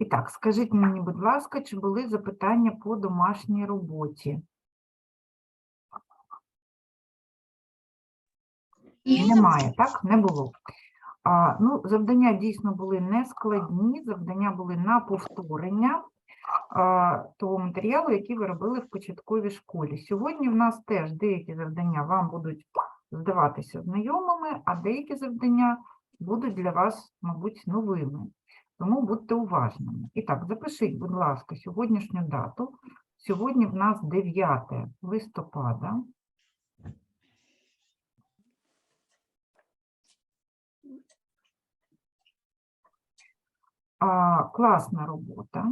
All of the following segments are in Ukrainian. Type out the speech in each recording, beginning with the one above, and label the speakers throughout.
Speaker 1: І так, скажіть мені, будь ласка, чи були запитання по домашній роботі? Немає, так? Не було. А, ну, завдання дійсно були не складні, завдання були на повторення а, того матеріалу, який ви робили в початковій школі. Сьогодні в нас теж деякі завдання вам будуть здаватися знайомими, а деякі завдання будуть для вас, мабуть, новими. Тому будьте уважними. І так, запишіть, будь ласка, сьогоднішню дату. Сьогодні в нас 9 листопада. А, класна робота.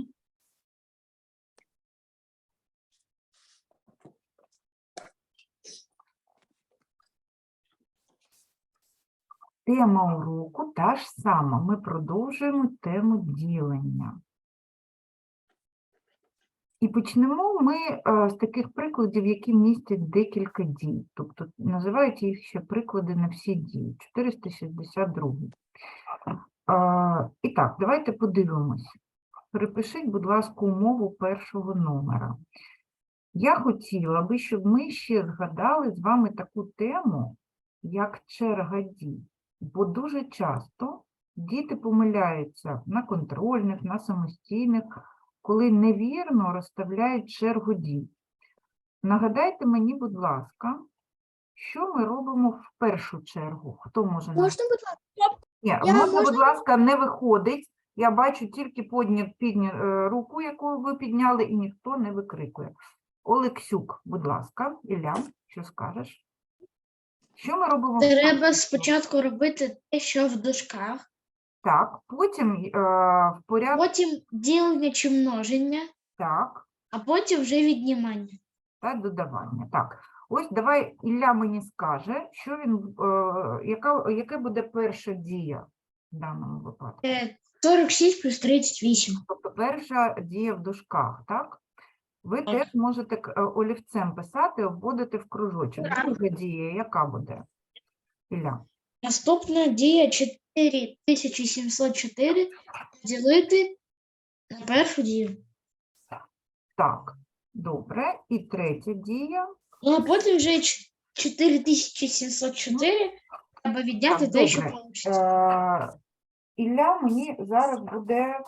Speaker 1: Тема уроку та ж сама. Ми продовжуємо тему ділення. І почнемо ми е, з таких прикладів, які містять декілька дій. Тобто називають їх ще приклади на всі дії. 462. Е, І так, давайте подивимось. Перепишіть, будь ласка, умову першого номера. Я хотіла би, щоб ми ще згадали з вами таку тему, як черга дій. Бо дуже часто діти помиляються на контрольних, на самостійних, коли невірно розставляють чергу дій. Нагадайте мені, будь ласка, що ми робимо в першу чергу? Хто може?
Speaker 2: Можна, будь ласка?
Speaker 1: Ні,
Speaker 2: Я
Speaker 1: можна, будь ласка, не виходить. Я бачу тільки подня, підня, е, руку, яку ви підняли, і ніхто не викрикує. Олексюк, будь ласка, Ілля, що скажеш? Що ми робимо?
Speaker 2: Треба спочатку робити те, що в дужках,
Speaker 1: Так, потім е, в порядку,
Speaker 2: потім ділення чи множення,
Speaker 1: так,
Speaker 2: а потім вже віднімання.
Speaker 1: та додавання. Так, ось давай Ілля мені скаже, що він, е, яка, яке буде перша дія в даному випадку.
Speaker 2: Е, 46 плюс 38.
Speaker 1: Тобто перша дія в дужках, так? Ви теж можете к- е, олівцем писати, обводити в кружочок.
Speaker 2: Так.
Speaker 1: Друга дія, яка буде? Ілля?
Speaker 2: Наступна дія 4704 поділити на першу дію.
Speaker 1: Так, добре. І третя дія.
Speaker 2: Ну, а потім вже ч- 4704 треба відняти
Speaker 1: Так,
Speaker 2: те, що
Speaker 1: добре.
Speaker 2: вийде.
Speaker 1: Е, Ілля мені зараз буде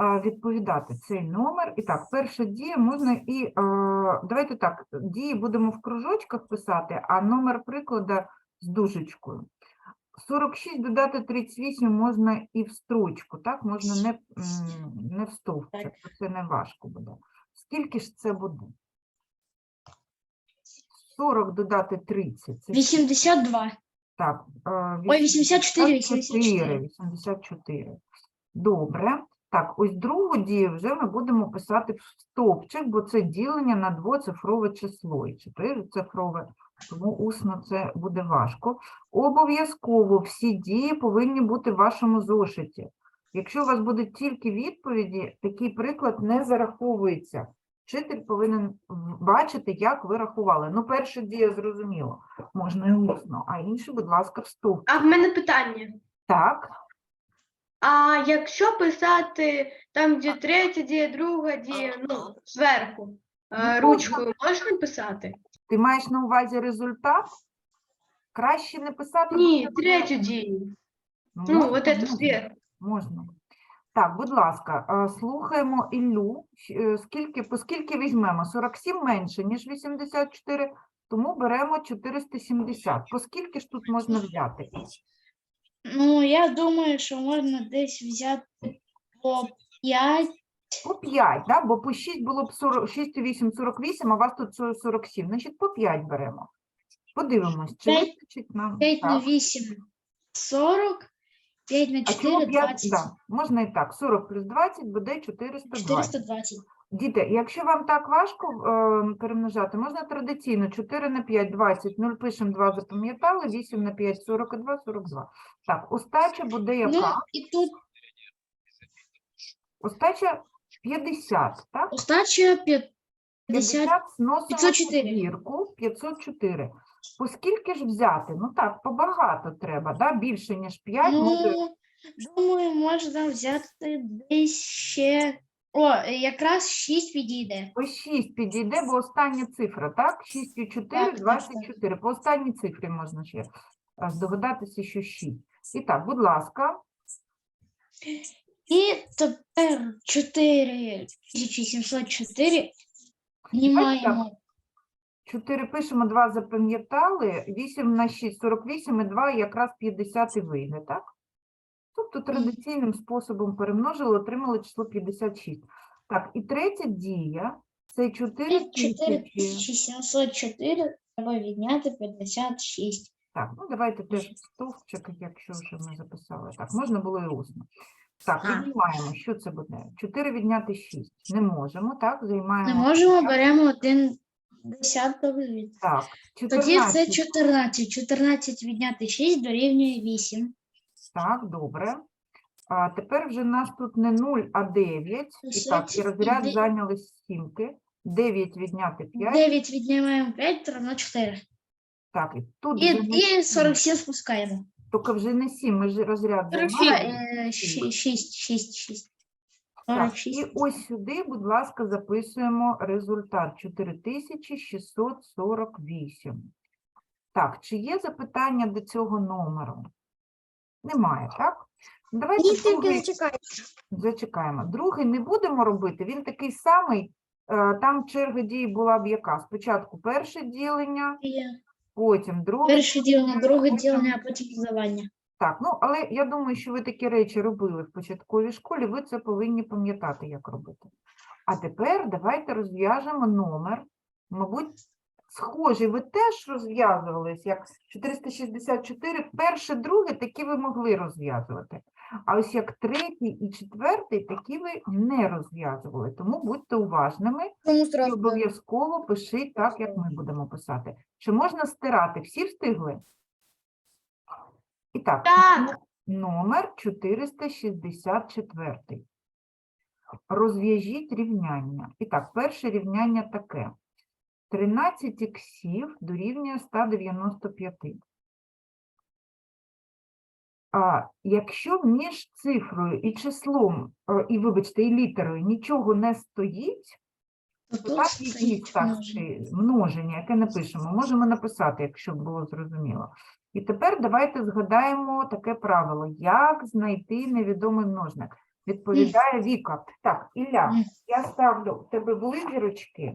Speaker 1: відповідати цей номер. І так, перша дія можна і е, давайте так, дії будемо в кружочках писати, а номер приклада з дужечкою. 46 додати 38 можна і в строчку, так? Можна не, не в стовпчик,
Speaker 2: Так.
Speaker 1: це не важко буде. Скільки ж це буде? 40 додати 30. Це
Speaker 2: 82.
Speaker 1: так, е,
Speaker 2: Ой, 84,
Speaker 1: 84. 84. Добре. Так, ось другу дію вже ми будемо писати в стовпчик, бо це ділення на двоцифрове число і чотирицифрове, тому усно це буде важко. Обов'язково всі дії повинні бути в вашому зошиті. Якщо у вас будуть тільки відповіді, такий приклад не зараховується. Вчитель повинен бачити, як ви рахували. Ну, перша дія зрозуміло, можна і усно, а інше, будь ласка, в стовпчик.
Speaker 3: А в мене питання.
Speaker 1: Так,
Speaker 3: А якщо писати там, де третя дія, друга дія, ну, зверху,
Speaker 1: Ну,
Speaker 3: е, ручкою можна писати?
Speaker 1: ти маєш на увазі результат? Краще не писати.
Speaker 3: Ні, третю дію.
Speaker 1: Ну,
Speaker 3: Ну, от це
Speaker 1: можна,
Speaker 3: зверху.
Speaker 1: Можна. Так, будь ласка, е, слухаємо Іллю. Щ- е, Скільки, по скільки візьмемо? 47 менше, ніж 84, тому беремо 470. По скільки ж тут можна взяти?
Speaker 2: Ну, я думаю, що можна десь взяти по 5.
Speaker 1: По 5, да? бо по 6 було б 40, 6 і 8 – 48, а у вас тут сор- 47. Значить, по 5 беремо. Подивимось, чи
Speaker 2: П'ять-
Speaker 1: вистачить нам.
Speaker 2: 5 на
Speaker 1: Так.
Speaker 2: 8 40, 5 на
Speaker 1: А чому
Speaker 2: 4
Speaker 1: 5?
Speaker 2: 20.
Speaker 1: Да, можна і так. 40 плюс 20 буде 420.
Speaker 2: 420.
Speaker 1: Діти, якщо вам так важко е, перемножати, можна традиційно 4 на 5 – 20, 0 пишемо 2 запам'ятали, 8 на 5 – 42, 42. Так, остача буде яка?
Speaker 2: Ну, і тут
Speaker 1: Остача 50, так?
Speaker 2: остача 50.
Speaker 1: 50 зносимо
Speaker 2: 504.
Speaker 1: четвірку, 504. По скільки ж взяти? Ну так, побагато треба, да? більше, ніж 5, може
Speaker 2: Ну, Думаю, можна взяти десь ще. О, якраз 6 підійде.
Speaker 1: Ось 6 підійде, бо остання цифра, так? 6 і 4,
Speaker 2: Так, так, так.
Speaker 1: 24. По останній цифрі можна ще а, здогадатися, що 6. І так, будь ласка,
Speaker 2: І тепер 4704 знімаємо.
Speaker 1: 4 пишемо, 2 запам'ятали, 8 на 6 – 48, і 2 якраз 50 і вийде, так? Тобто традиційним способом перемножили, отримали число 56. Так, і третя дія – це 4
Speaker 2: І
Speaker 1: тисячі.
Speaker 2: 4704 треба відняти 56.
Speaker 1: Так, ну давайте теж стовпчик, якщо вже ми записали. Так, можна було і усно. Так, віднімаємо. Що це буде? 4 відняти 6. Не можемо, так?
Speaker 2: Не можемо, беремо один десяток. від-
Speaker 1: Так,
Speaker 2: Тоді це
Speaker 1: 14.
Speaker 2: 14. 14 відняти 6 дорівнює 8.
Speaker 1: Так, добре. А тепер вже нас тут не 0, а 9. І так, і розряд зайняли сімки. 9 відняти 5.
Speaker 2: 9 віднімаємо 5, то равно 4.
Speaker 1: Так, і тут
Speaker 2: І,
Speaker 1: вже не
Speaker 2: і 47 спускаємо.
Speaker 1: Тільки вже не 7, ми ж розряд займали.
Speaker 2: 6, 6, 6, 6.
Speaker 1: Так, і ось сюди, будь ласка, записуємо результат 4648. Так, чи є запитання до цього номеру? Немає, так? Давайте другий зачекаємо. Другий не будемо робити, він такий самий, е, там черга дій була б яка? Спочатку перше ділення, потім друге.
Speaker 2: Перше ділення, друге
Speaker 1: потім-
Speaker 2: ділення, а потім додавання.
Speaker 1: Так, ну але я думаю, що ви такі речі робили в початковій школі, ви це повинні пам'ятати, як робити. А тепер давайте розв'яжемо номер. Мабуть, схожий ви теж розв'язувались, як 464, перше, друге, такі ви могли розв'язувати. А ось як третій і четвертий, такі ви не розв'язували. Тому будьте уважними і обов'язково пишіть так, як ми будемо писати. Чи можна стирати? Всі встигли? І так,
Speaker 3: Так.
Speaker 1: номер 464. Розв'яжіть рівняння. І так, перше рівняння таке. 13 іксів дорівнює 195. А якщо між цифрою і числом, е, і, вибачте, і літерою нічого не стоїть,
Speaker 2: То
Speaker 1: так якісь так,
Speaker 2: множення.
Speaker 1: чи множення, яке напишемо, можемо написати, якщо було зрозуміло. І тепер давайте згадаємо таке правило: як знайти невідомий множник. Відповідає Віка. Так, Ілля, я ставлю, в тебе були зірочки?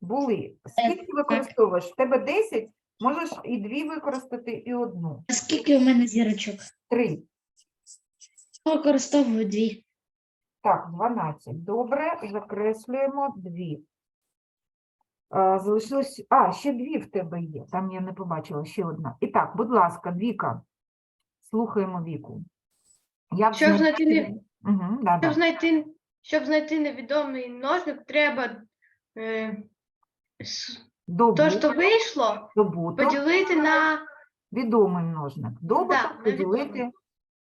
Speaker 1: Були.
Speaker 2: Е,
Speaker 1: Скільки використовуєш? В тебе 10, можеш і дві використати, і одну.
Speaker 2: А скільки у мене зірочок?
Speaker 1: Три.
Speaker 2: Використовую дві.
Speaker 1: Так, 12. Добре, закреслюємо дві. А, залишилось. А, ще дві в тебе є. Там я не побачила ще одна. І так, будь ласка, Віка. Слухаємо Віку. Як
Speaker 3: Щоб знайти не-
Speaker 1: Угу, да,
Speaker 3: Щоб знайти, щоб знайти невідомий множник, треба е, с-
Speaker 1: Добу,
Speaker 3: то, що вийшло,
Speaker 1: добуток,
Speaker 3: поділити на
Speaker 1: відомий множник. Добуток
Speaker 3: на
Speaker 1: поділити
Speaker 3: відомий.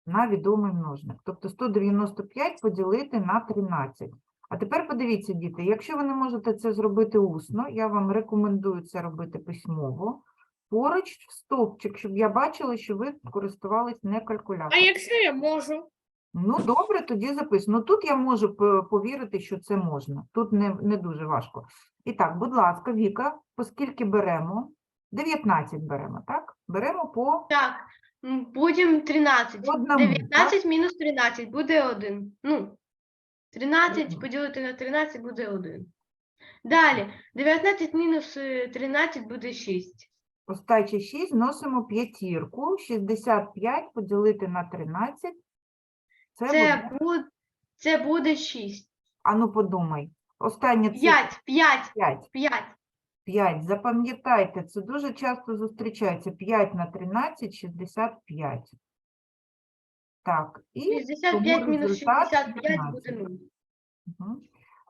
Speaker 1: на відомий множник. Тобто 195 поділити на 13. А тепер подивіться, діти, якщо ви не можете це зробити усно, я вам рекомендую це робити письмово. Поруч в стовпчик, щоб я бачила, що ви користувались не калькулятором.
Speaker 4: якщо я можу?
Speaker 1: Ну, добре, тоді записано. Ну, тут я можу повірити, що це можна. Тут не, не дуже важко. І так, будь ласка, Віка, оскільки беремо? 19 беремо, так? Беремо по
Speaker 3: так, будемо 13.
Speaker 1: одному.
Speaker 3: 19 мінус 13 буде 1. Ну, 13
Speaker 1: Мгм.
Speaker 3: поділити на 13 буде 1. Далі, 19 мінус е, 13 буде 6.
Speaker 1: Остачі 6, носимо п'ятірку. 65 поділити на 13. Це,
Speaker 3: Це
Speaker 1: буде,
Speaker 3: це буде 6.
Speaker 1: а ну подумай. Остання цифра
Speaker 3: 5, 5,
Speaker 1: 5.
Speaker 3: 5.
Speaker 1: 5. Запам'ятайте, це дуже часто зустрічається. 5 на 13 – 65. Так, і
Speaker 3: 65 мінус
Speaker 1: результат
Speaker 3: 65 буде
Speaker 1: 15.
Speaker 3: 0.
Speaker 1: Мгм.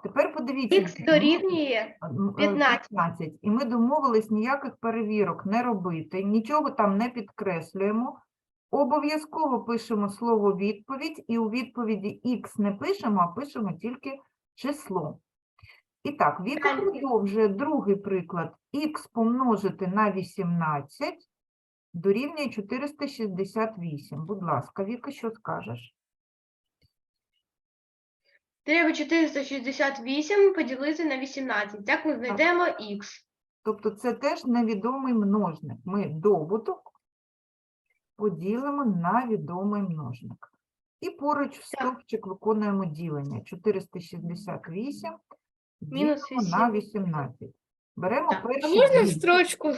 Speaker 1: Тепер подивіться.
Speaker 3: Х
Speaker 1: діти,
Speaker 3: дорівнює
Speaker 1: М, е,
Speaker 3: 15.
Speaker 1: 15. І ми домовились ніяких перевірок не робити, нічого там не підкреслюємо. Обов'язково пишемо слово відповідь, і у відповіді х не пишемо, а пишемо тільки число. І так, Віка продовжує другий приклад. х помножити на 18 дорівнює 468. Будь ласка, Віка, що скажеш?
Speaker 3: Треба 468 поділити на 18. Так ми знайдемо х.
Speaker 1: Тобто це теж невідомий множник. Ми добуток поділимо на відомий множник. І поруч в стовпчик виконуємо ділення. 468
Speaker 3: Мінус
Speaker 1: на
Speaker 3: 8.
Speaker 1: 18. Беремо
Speaker 3: Так.
Speaker 2: А можна
Speaker 1: дві.
Speaker 2: строчку?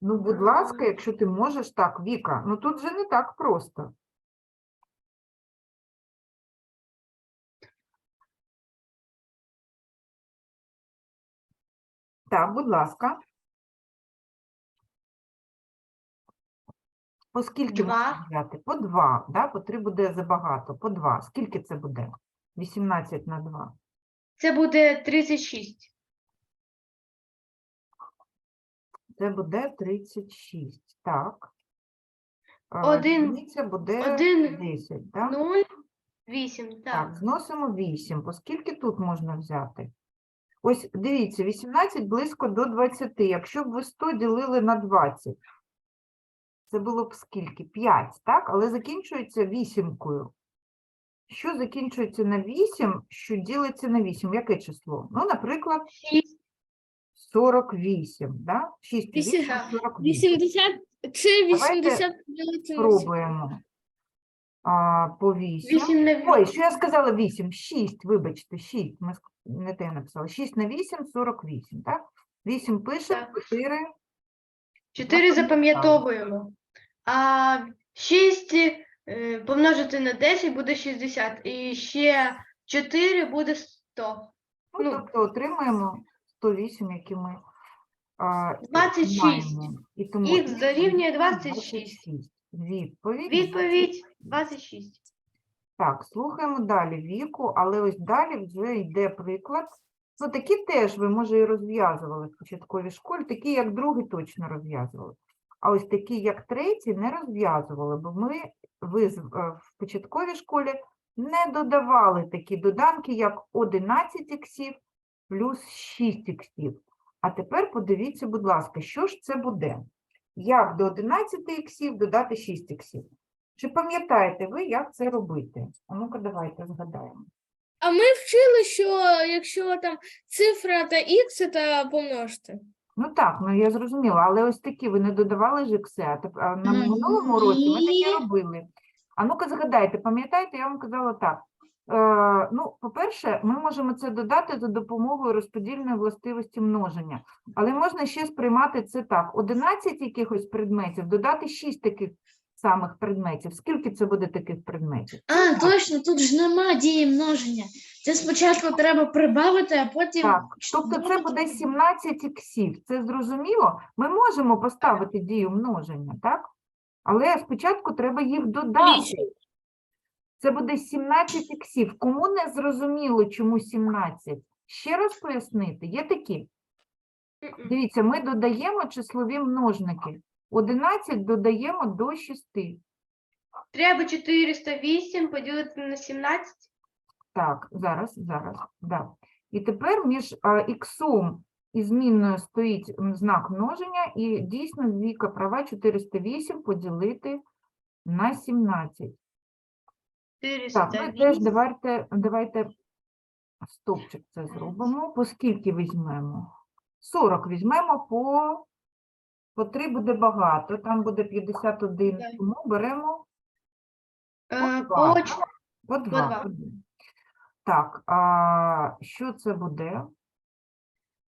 Speaker 1: Ну, будь ласка, якщо ти можеш так, Віка, ну тут же не так просто. Так, будь ласка. По скільки можна
Speaker 3: Два.
Speaker 1: взяти? По два, да? по три буде забагато. По два. Скільки це буде? 18 на 2.
Speaker 3: Це буде 36.
Speaker 1: Це буде 36. Так. Е,
Speaker 3: Один-
Speaker 1: різниця буде
Speaker 3: один
Speaker 1: 10, так?
Speaker 3: 0, 8.
Speaker 1: Так,
Speaker 3: Так.
Speaker 1: зносимо 8. По скільки тут можна взяти? Ось дивіться, 18 близько до 20. Якщо б ви 100 ділили на 20, це було б скільки? 5, так? Але закінчується вісімкою. Що закінчується на 8, що ділиться на 8? Яке число? Ну, наприклад,
Speaker 3: 6.
Speaker 1: 48, да? 6 8
Speaker 3: Вісім-
Speaker 1: 48.
Speaker 2: 80 чи
Speaker 1: Давайте
Speaker 2: 80 поділити на.
Speaker 1: А, по 8.
Speaker 3: 8 на 8.
Speaker 1: Ой, що я сказала 8? 6, вибачте, 6. Ми не те написали. 6 на 8 – 48, так? 8 пишемо,
Speaker 3: Так.
Speaker 1: 4.
Speaker 3: 4 запам'ятовуємо. А 6 е, помножити на 10 буде 60. І ще 4 буде 100.
Speaker 1: Ну,
Speaker 3: Ну.
Speaker 1: тобто отримаємо 108, які ми а, і
Speaker 3: 26.
Speaker 1: маємо. І тому
Speaker 3: Х
Speaker 1: х
Speaker 3: дорівнює 26.
Speaker 1: Відповідь.
Speaker 3: Відповідь 26.
Speaker 1: Так, слухаємо далі Віку, але ось далі вже йде приклад. Ну, такі теж ви, може, і розв'язували в початковій школі, такі, як другий, точно розв'язували. А ось такі, як третій, не розв'язували, бо ми ви е, в початковій школі не додавали такі доданки, як 11 іксів плюс 6 іксів. А тепер подивіться, будь ласка, що ж це буде? Як до 11 іксів додати 6 іксів? Чи пам'ятаєте ви, як це робити? А ну-ка, давайте згадаємо.
Speaker 2: А ми вчили, що якщо там цифра та х, це помножити.
Speaker 1: Ну так, ну я зрозуміла, але ось такі ви не додавали ж ікси, а теп- а на
Speaker 2: Мгм.
Speaker 1: минулому році ми таке робили. А ну-ка згадайте, пам'ятаєте, я вам казала так. Е, ну, по-перше, ми можемо це додати за допомогою розподільної властивості множення. Але можна ще сприймати це так: 11 якихось предметів, додати 6 таких самих предметів. Скільки це буде таких предметів?
Speaker 2: А, точно, тут ж нема дії множення. Це спочатку треба прибавити, а потім.
Speaker 1: Так, тобто це буде 17 іксів. Це зрозуміло? Ми можемо поставити дію множення, так? Але спочатку треба їх додати. Це буде 17 іксів. Кому не зрозуміло, чому 17? Ще раз пояснити. Є такі. Дивіться, ми додаємо числові множники. 11 додаємо до 6.
Speaker 3: Треба 408 поділити на 17.
Speaker 1: Так, зараз, зараз, да. І тепер між іксом і змінною стоїть знак множення, і дійсно Віка права 408 поділити на 17. Так, ну і теж давайте, давайте стопчик це зробимо. По скільки візьмемо? 40 візьмемо, по, по 3 буде багато, там буде 51,
Speaker 3: Так.
Speaker 1: тому беремо
Speaker 3: Е,
Speaker 1: два.
Speaker 3: По ч-
Speaker 1: по 2.
Speaker 3: два.
Speaker 1: Так, а що це буде?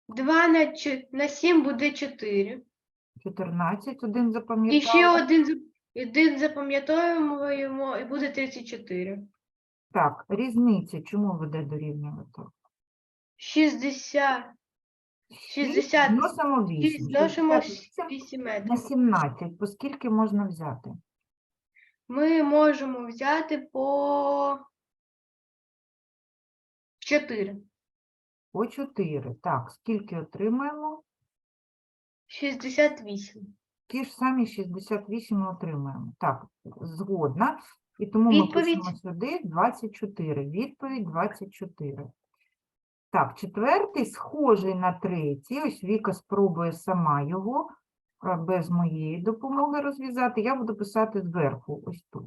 Speaker 3: 2 на, чо- на 7 буде 4.
Speaker 1: 14, один
Speaker 3: І ще один, зап- один запам'ятовуємо і буде 34.
Speaker 1: Так, різниця, чому буде дорівнювати?
Speaker 3: 60. 60.
Speaker 1: Зносимо 8.
Speaker 3: Зносимо
Speaker 1: 68
Speaker 3: 8
Speaker 1: на 17, по скільки можна взяти?
Speaker 3: Ми можемо взяти по 4.
Speaker 1: По 4. Так, скільки отримаємо?
Speaker 3: 68.
Speaker 1: Ті ж самі 68 ми отримаємо. Так, згодна. І тому ми
Speaker 3: Відповідь.
Speaker 1: пишемо сюди 24. Відповідь 24. Так, четвертий схожий на третій. Ось Віка спробує сама його без моєї допомоги розв'язати. Я буду писати зверху, ось тут.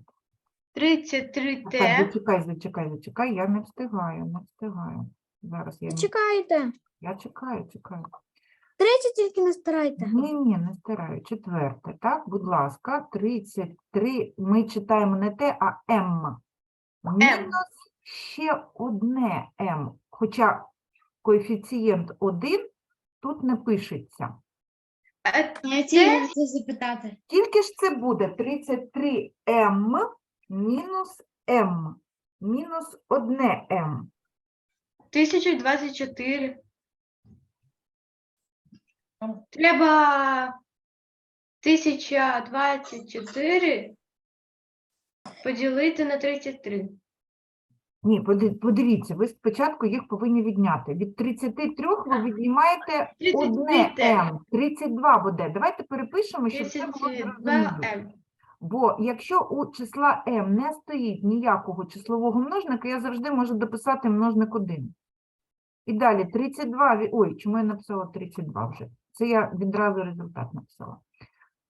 Speaker 3: 33Т.
Speaker 1: Зачекай, зачекай, зачекай, я не встигаю, не встигаю. Зараз я, не-
Speaker 4: Чекайте.
Speaker 1: я чекаю, чекаю.
Speaker 4: Третє тільки не старайте.
Speaker 1: Ні, ні, не стираю. Четверте, так, будь ласка, 33. Ми читаємо не те, а М. Мінус ще одне М. Хоча коефіцієнт 1 тут не пишеться.
Speaker 2: Я хотіла це запитати.
Speaker 1: Скільки ж це буде? 33М мінус М. Мінус одне М.
Speaker 3: 1024. Треба 1024 поділити на 33.
Speaker 1: Ні, поди- подивіться, ви спочатку їх повинні відняти. Від 33 ви віднімаєте
Speaker 3: 33
Speaker 1: одне. М. 32 буде. Давайте перепишемо, щоб це було
Speaker 3: 32
Speaker 1: зрозуміло.
Speaker 3: М.
Speaker 1: Бо якщо у числа m не стоїть ніякого числового множника, я завжди можу дописати множник 1. І далі 32, ві- ой, чому я написала 32 вже? Це я відразу результат написала.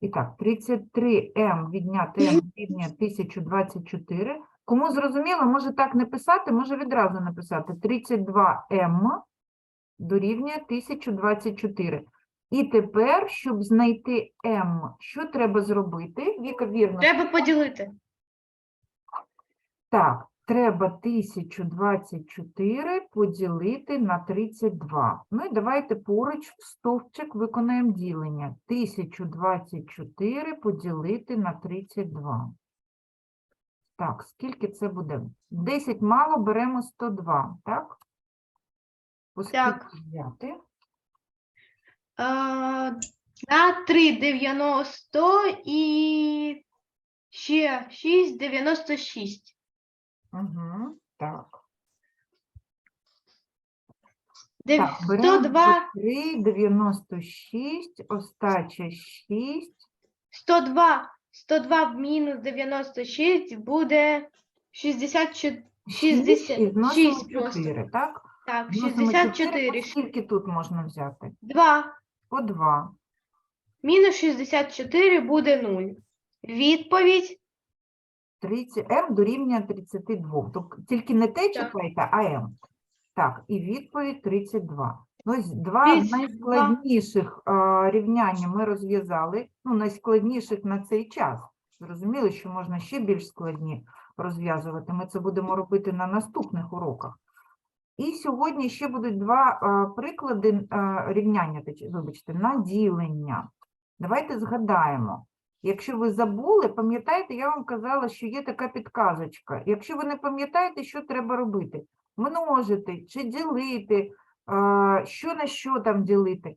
Speaker 1: І так, 33m відняти m рівня 1024. Кому зрозуміло, може так не писати, може відразу написати 32m дорівнює 1024. І тепер, щоб знайти m, що треба зробити? Віка, вірно.
Speaker 3: Треба поділити.
Speaker 1: Так, треба 1024 поділити на 32. Ну і давайте поруч в стовпчик виконаємо ділення. 1024 поділити на 32. Так, скільки це буде? 10 мало, беремо 102, так?
Speaker 3: Так.
Speaker 1: взяти?
Speaker 3: А, на 3,90 і ще 6,96.
Speaker 1: Угу, так.
Speaker 3: Дев-
Speaker 1: Так, беремо
Speaker 3: 102,
Speaker 1: 3, 96, остача 6.
Speaker 3: 102, 102 в мінус 96 буде 64,
Speaker 1: 6 і зносимо
Speaker 3: 66 просто.
Speaker 1: 4, так?
Speaker 3: Так,
Speaker 1: Зносимо
Speaker 3: 64.
Speaker 1: Скільки тут можна взяти?
Speaker 3: 2
Speaker 1: По 2.
Speaker 3: мінус 64 буде 0. Відповідь
Speaker 1: 30, М дорівнює 32. Тобто тільки не те
Speaker 3: Так.
Speaker 1: читайте, а М. Так, і відповідь 32. Ну, ось два
Speaker 3: 32.
Speaker 1: найскладніших а, рівняння ми розв'язали, ну, найскладніших на цей час. Зрозуміли, що можна ще більш складні розв'язувати. Ми це будемо робити на наступних уроках. І сьогодні ще будуть два а, приклади а, рівняння, точ- вибачте, на ділення. Давайте згадаємо. Якщо ви забули, пам'ятаєте, я вам казала, що є така підказочка. Якщо ви не пам'ятаєте, що треба робити? Множити чи ділити, що на що там ділити.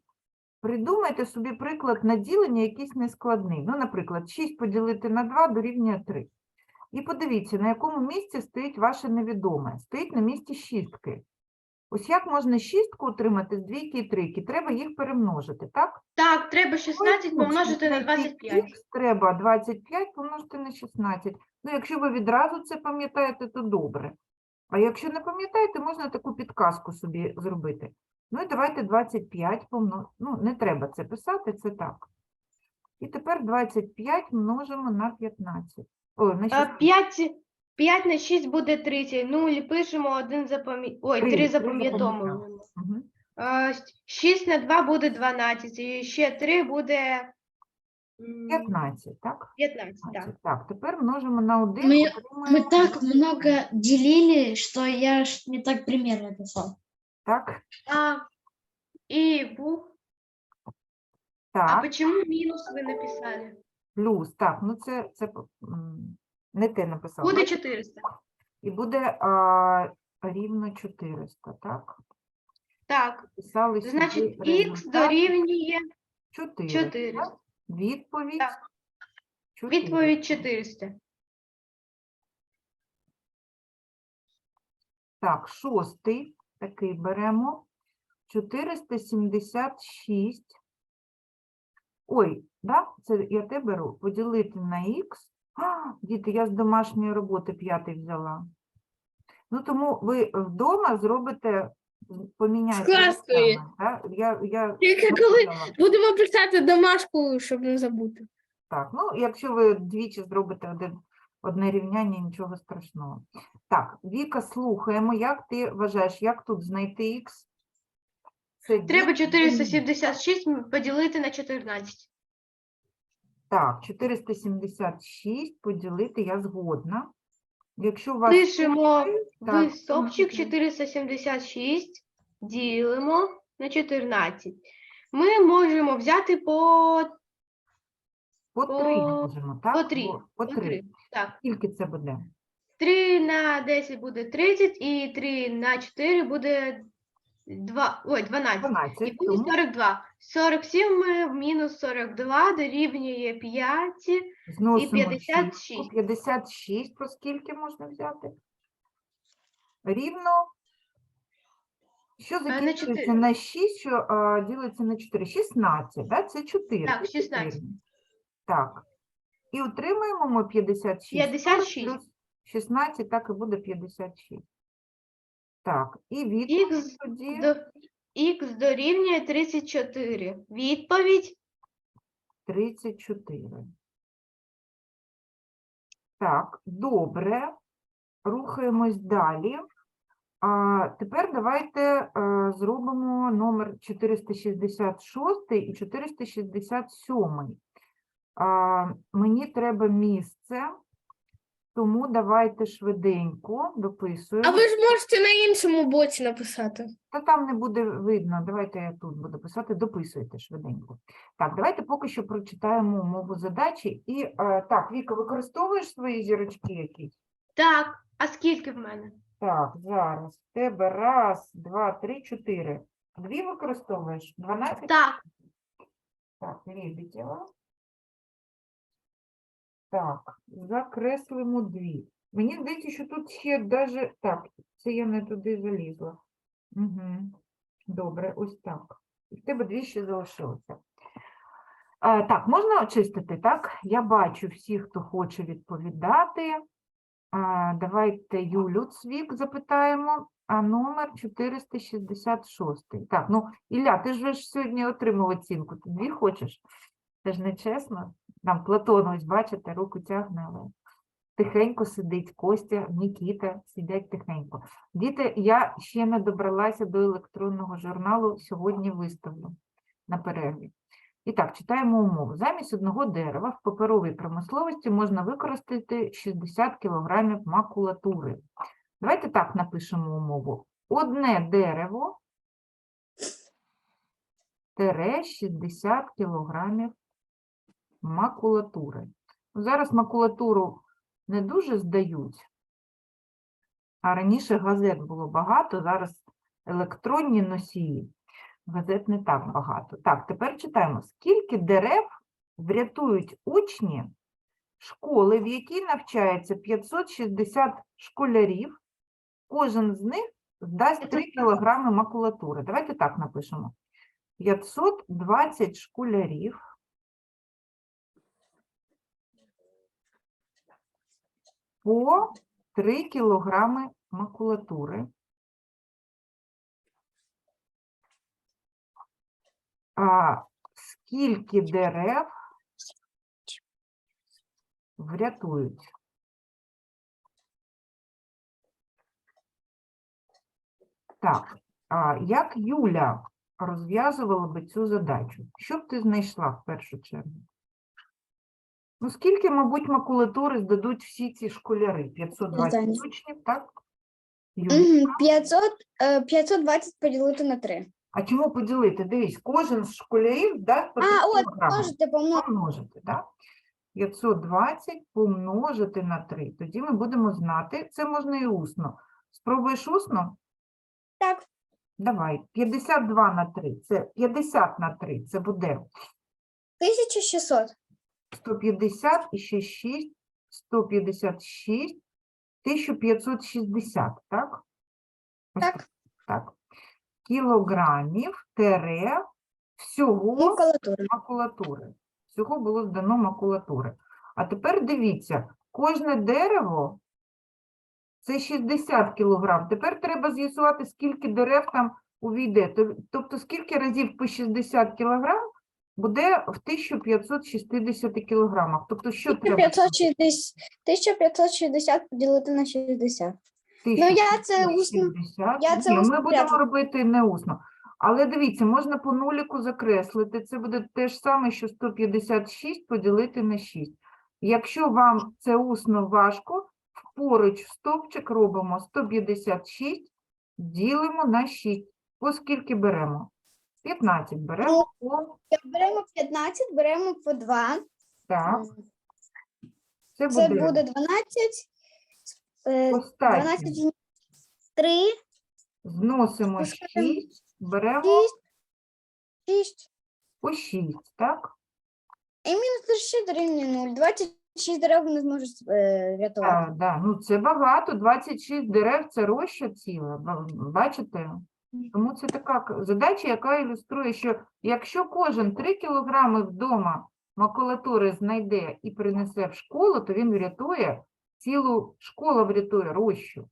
Speaker 1: Придумайте собі приклад на ділення якийсь нескладний. Ну, наприклад, 6 поділити на 2 дорівнює 3. І подивіться, на якому місці стоїть ваше невідоме. Стоїть на місці шістки. Ось як можна шістку отримати з двійки і трійки? Треба їх перемножити, так?
Speaker 3: так, треба 16
Speaker 1: Ну,
Speaker 3: помножити на 25.
Speaker 1: Треба 25 помножити на 16. Ну, якщо ви відразу це пам'ятаєте, то добре. А якщо не пам'ятаєте, можна таку підказку собі зробити. Ну і давайте 25 помножити. Ну, не треба це писати, це так. І тепер 25 множимо на 15. Ой, на 16.
Speaker 3: 5, 5 на 6 буде 30. 0 пишемо, 1 запам'ятовуємо. Ой,
Speaker 1: Три,
Speaker 3: 3 запам'ятовуємо.
Speaker 1: запам'ятали. Мгм.
Speaker 3: 6 на 2 буде 12, і ще 3 буде
Speaker 1: 15, так?
Speaker 3: 15, так.
Speaker 1: 15. Так, тепер множимо на 1.
Speaker 2: Мы- Мы так много делили, что я ж не так пример написал.
Speaker 1: Так,
Speaker 3: А, і був. А
Speaker 1: так,
Speaker 3: почему мінус ви написали?
Speaker 1: плюс. Так, ну це, це м, не те написав.
Speaker 3: Буде
Speaker 1: Бачите?
Speaker 3: 400.
Speaker 1: І буде а, рівно 400, так?
Speaker 3: Так,
Speaker 1: Писали сюди
Speaker 3: значить, х
Speaker 1: результат
Speaker 3: дорівнює
Speaker 1: 4.
Speaker 3: 400.
Speaker 1: Відповідь
Speaker 3: Так.
Speaker 1: 400.
Speaker 3: Відповідь 400.
Speaker 1: Так, шостий такий беремо. 476. Ой, да? Це я те беру. Поділити на х. А, діти, я з домашньої роботи п'ятий взяла. Ну, тому ви вдома зробите поміняйте
Speaker 5: Класної.
Speaker 1: да? Я, я
Speaker 5: Тільки коли будемо писати домашку, щоб не забути.
Speaker 1: Так, ну, якщо ви двічі зробите один, одне рівняння, нічого страшного. Так, Віка, слухаємо, як ти вважаєш, як тут знайти х? Це
Speaker 3: Треба
Speaker 1: дій- дій.
Speaker 3: 476 поділити на 14.
Speaker 1: Так, 476 поділити, я згодна. Якщо у вас
Speaker 3: Пишемо
Speaker 1: так,
Speaker 3: в 476, ділимо на 14. Ми можемо взяти по,
Speaker 1: по 3
Speaker 3: по-
Speaker 1: можемо, так?
Speaker 3: по 3.
Speaker 1: По
Speaker 3: По
Speaker 1: 3.
Speaker 3: 3. Так.
Speaker 1: Скільки це буде?
Speaker 3: 3 на 10 буде 30, і 3 на 4 буде 2, ой, 12.
Speaker 1: 12.
Speaker 3: І буде
Speaker 1: Тому
Speaker 3: 42. 47 е, мінус 42 дорівнює 5.
Speaker 1: зносимо
Speaker 3: 56.
Speaker 1: 56 по скільки можна взяти? Рівно. Що
Speaker 3: на
Speaker 1: закінчується
Speaker 3: чотири.
Speaker 1: на 6, що а, ділиться на 4? 16, да? Це 4.
Speaker 3: Так, 16.
Speaker 1: Так. І отримаємо ми 56.
Speaker 3: 56.
Speaker 1: плюс 16, так і буде 56. Так, і відповідь
Speaker 3: Х
Speaker 1: тоді
Speaker 3: До, х дорівнює 34. Відповідь
Speaker 1: 34. Так, добре. Рухаємось далі. А тепер давайте е, зробимо номер 466 і 467. А, мені треба місце, тому давайте швиденько дописуємо.
Speaker 5: А ви ж можете на іншому боці написати.
Speaker 1: Та там не буде видно. Давайте я тут буду писати, дописуйте швиденько. Так, давайте поки що прочитаємо умову задачі. І е, так, Віка, використовуєш свої зірочки якісь?
Speaker 3: так. А скільки в мене?
Speaker 1: Так, зараз. В тебе раз, два, три, чотири. Дві використовуєш? Дванадцять?
Speaker 3: Так.
Speaker 1: Так, Лебедєва. Так, закреслимо дві. Мені здається, що тут ще даже... Так, це я не туди залізла. Угу. Добре, ось так. І в тебе дві ще залишилося. А, так, можна очистити, так? Я бачу всіх, хто хоче відповідати. А, давайте Юлю Цвік запитаємо. А номер 466. Так, ну, Ілля, ти ж сьогодні отримав оцінку. Ти дві хочеш? Це ж не чесно. Там Платон, ось бачите, руку тягне, але тихенько сидить Костя, Нікіта сидять тихенько. Діти, я ще не добралася до електронного журналу, сьогодні виставлю на перерві. І так, читаємо умову. Замість одного дерева в паперовій промисловості можна використати 60 кг макулатури. Давайте так напишемо умову. Одне дерево тере 60 кг макулатури. Зараз макулатуру не дуже здають, а раніше газет було багато, зараз електронні носії. Газет не так багато. Так, тепер читаємо. Скільки дерев врятують учні школи, в якій навчається 560 школярів, кожен з них здасть 3 кілограми макулатури. Давайте так напишемо. 520 школярів по 3 кілограми макулатури. А скільки дерев врятують? Так, а як Юля розв'язувала би цю задачу? Що б ти знайшла в першу чергу? Ну, скільки, мабуть, макулатури здадуть всі ці школяри? 520
Speaker 4: Питання.
Speaker 1: учнів, так?
Speaker 4: Мгм, 500, е, 520 поділити на 3.
Speaker 1: А чому поділити? Дивись, кожен з школярів дасть по
Speaker 4: А, от, можете помножити.
Speaker 1: помножити, так? 520 помножити на 3. Тоді ми будемо знати, це можна і усно. Спробуєш усно?
Speaker 4: Так.
Speaker 1: Давай, 52 на 3, це 50 на 3, це буде
Speaker 4: 1600.
Speaker 1: 150 і ще 6, 156, 1560, так?
Speaker 4: Так.
Speaker 1: Так. Кілограмів тере всього
Speaker 4: Макулатура.
Speaker 1: макулатури. Всього було здано макулатури. А тепер дивіться, кожне дерево це 60 кілограм. Тепер треба з'ясувати, скільки дерев там увійде. Тобто скільки разів по 60 кг буде в 1560 кілограмах. Тобто що треба?
Speaker 4: 1560, 1560 поділити на 60. Ну, я це усно-
Speaker 1: 1560.
Speaker 4: я це
Speaker 1: Ні, ми
Speaker 4: усно
Speaker 1: будемо
Speaker 4: прямо.
Speaker 1: робити не усно. Але дивіться, можна по нуліку закреслити. Це буде те ж саме, що 156 поділити на 6. Якщо вам це усно важко, поруч в стовпчик робимо 156, ділимо на 6. По скільки беремо? 15 беремо по
Speaker 4: Беремо 15, беремо по 2.
Speaker 1: так. Це
Speaker 4: Це
Speaker 1: буде
Speaker 4: буде 12. е, 12
Speaker 1: остатнє.
Speaker 4: змінити 3,
Speaker 1: Зносимо
Speaker 4: Пускаємо
Speaker 1: 6, беремо
Speaker 4: 6.
Speaker 1: по 6, так?
Speaker 4: І мінус 36 дорівнює 0. 26 дерев не зможуть е, врятувати.
Speaker 1: Так, да. Ну це багато, 26 дерев це роща ціла, ба- бачите? Тому це така к- задача, яка ілюструє, що якщо кожен 3 кілограми вдома макулатури знайде і принесе в школу, то він врятує цілу школа врятує рощу.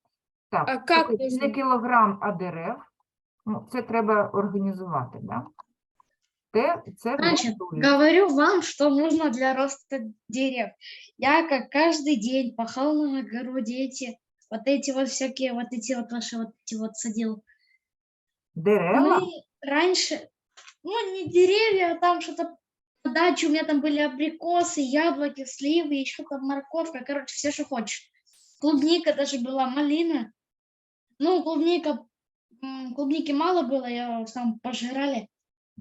Speaker 1: Так,
Speaker 5: А як
Speaker 1: слухайте, не
Speaker 5: можна?
Speaker 1: кілограм, а дерев. Ну, це треба організувати, да? Те, це
Speaker 2: Значит,
Speaker 1: врятує.
Speaker 2: говорю вам, что нужно для роста дерев. Я как каждый день пахал на огороде эти, вот эти вот всякие, вот эти вот ваши вот эти вот садил.
Speaker 1: Дерева?
Speaker 2: Мы раньше, ну не деревья, а там что-то на даче, у меня там были абрикосы, яблоки, сливы, еще там морковка, короче, все, что хочешь. Клубника даже была, малина. Ну, клубника, клубники мало было, ее там пожирали.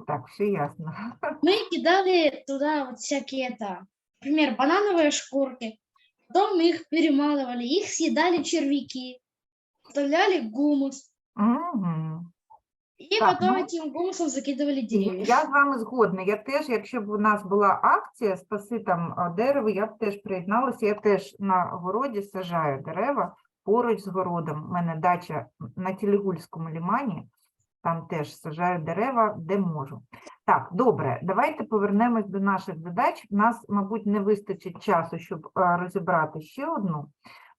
Speaker 1: Так, все ясно.
Speaker 2: Мы кидали туда вот всякие это, например, банановые шкурки, потом их перемалывали, их съедали червяки, вставляли гумус,
Speaker 1: Мгм.
Speaker 2: И
Speaker 1: Так,
Speaker 2: потом
Speaker 1: ну,
Speaker 2: этим гумусом закидывали деревья.
Speaker 1: Я з вами згодна. Я теж, якщо б у нас була акція спаси там а, дерево, я б теж приєдналася. Я теж на городі сажаю дерева поруч з городом. У мене дача на Тілігульському лімані. Там теж сажаю дерева, де можу. Так, добре, давайте повернемось до наших задач. У нас, мабуть, не вистачить часу, щоб розібрати ще одну.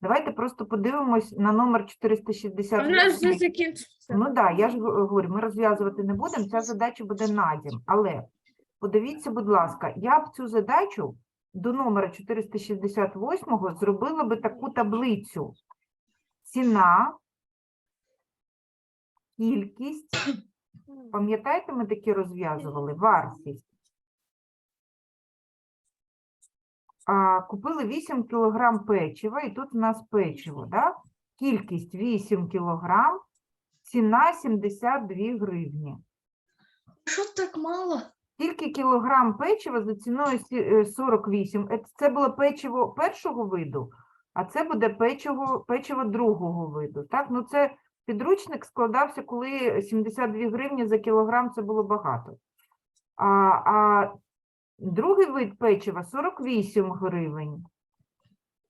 Speaker 1: Давайте просто подивимось на номер
Speaker 5: А в
Speaker 1: 468.
Speaker 5: нас вже закінчився.
Speaker 1: Ну так, да, я ж говорю, ми розв'язувати не будемо, ця задача буде надім. Але подивіться, будь ласка, я б цю задачу до номера 468 зробила би таку таблицю. Ціна, кількість, пам'ятаєте, ми такі розв'язували? Вартість. А, купили 8 кілограм печива, і тут у нас печиво, да? Кількість 8 кілограм, ціна 72 гривні.
Speaker 2: Что так мало?
Speaker 1: Тільки кілограм печива за ціною е, 48. Е, Це було печиво першого виду, а це буде печиво, печиво другого виду. Так? Ну, це підручник складався, коли 72 гривні за кілограм це було багато. А, а другий вид печива 48 гривень.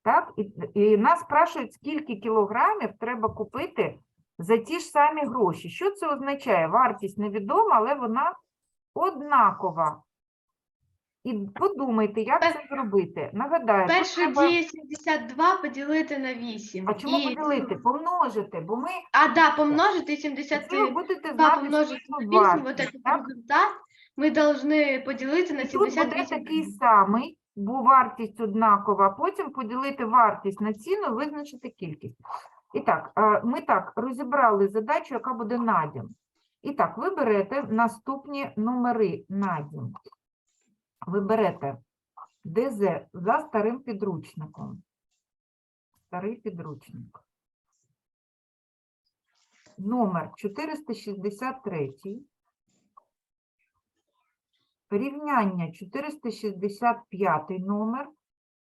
Speaker 1: Так? І, і нас спрашують, скільки кілограмів треба купити за ті ж самі гроші. Що це означає? Вартість невідома, але вона однакова. І подумайте, як це зробити. Нагадаю, тут
Speaker 3: Перша
Speaker 1: треба...
Speaker 3: дія 72 поділити на 8.
Speaker 1: а чому
Speaker 3: І-
Speaker 1: поділити? Помножити, бо ми,
Speaker 3: А, да, помножити
Speaker 1: якщо ви
Speaker 3: 72
Speaker 1: будете знати
Speaker 3: помножити на 8, вот этот
Speaker 1: так?
Speaker 3: результат мы должны поділити на
Speaker 1: тут буде
Speaker 3: 78.
Speaker 1: такий самий, бо вартість однакова, а потім поділити вартість на ціну, визначити кількість. І так, е, ми так розібрали задачу, яка буде надім. І так, ви берете наступні номери надім. Ви берете ДЗ за старим підручником. Старий підручник. Номер 463. Рівняння 465 номер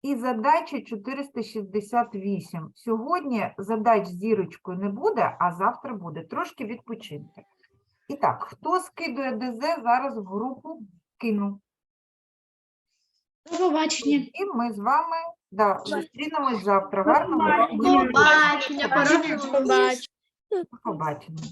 Speaker 1: і задача 468. Сьогодні задач з зірочкою не буде, а завтра буде. Трошки відпочиньте. І так, хто скидує ДЗ, зараз в групу кину.
Speaker 2: До побачення.
Speaker 1: І ми з вами да, зустрінемось завтра. Гарного вам
Speaker 3: До побачення,
Speaker 5: Побач.
Speaker 1: побачення.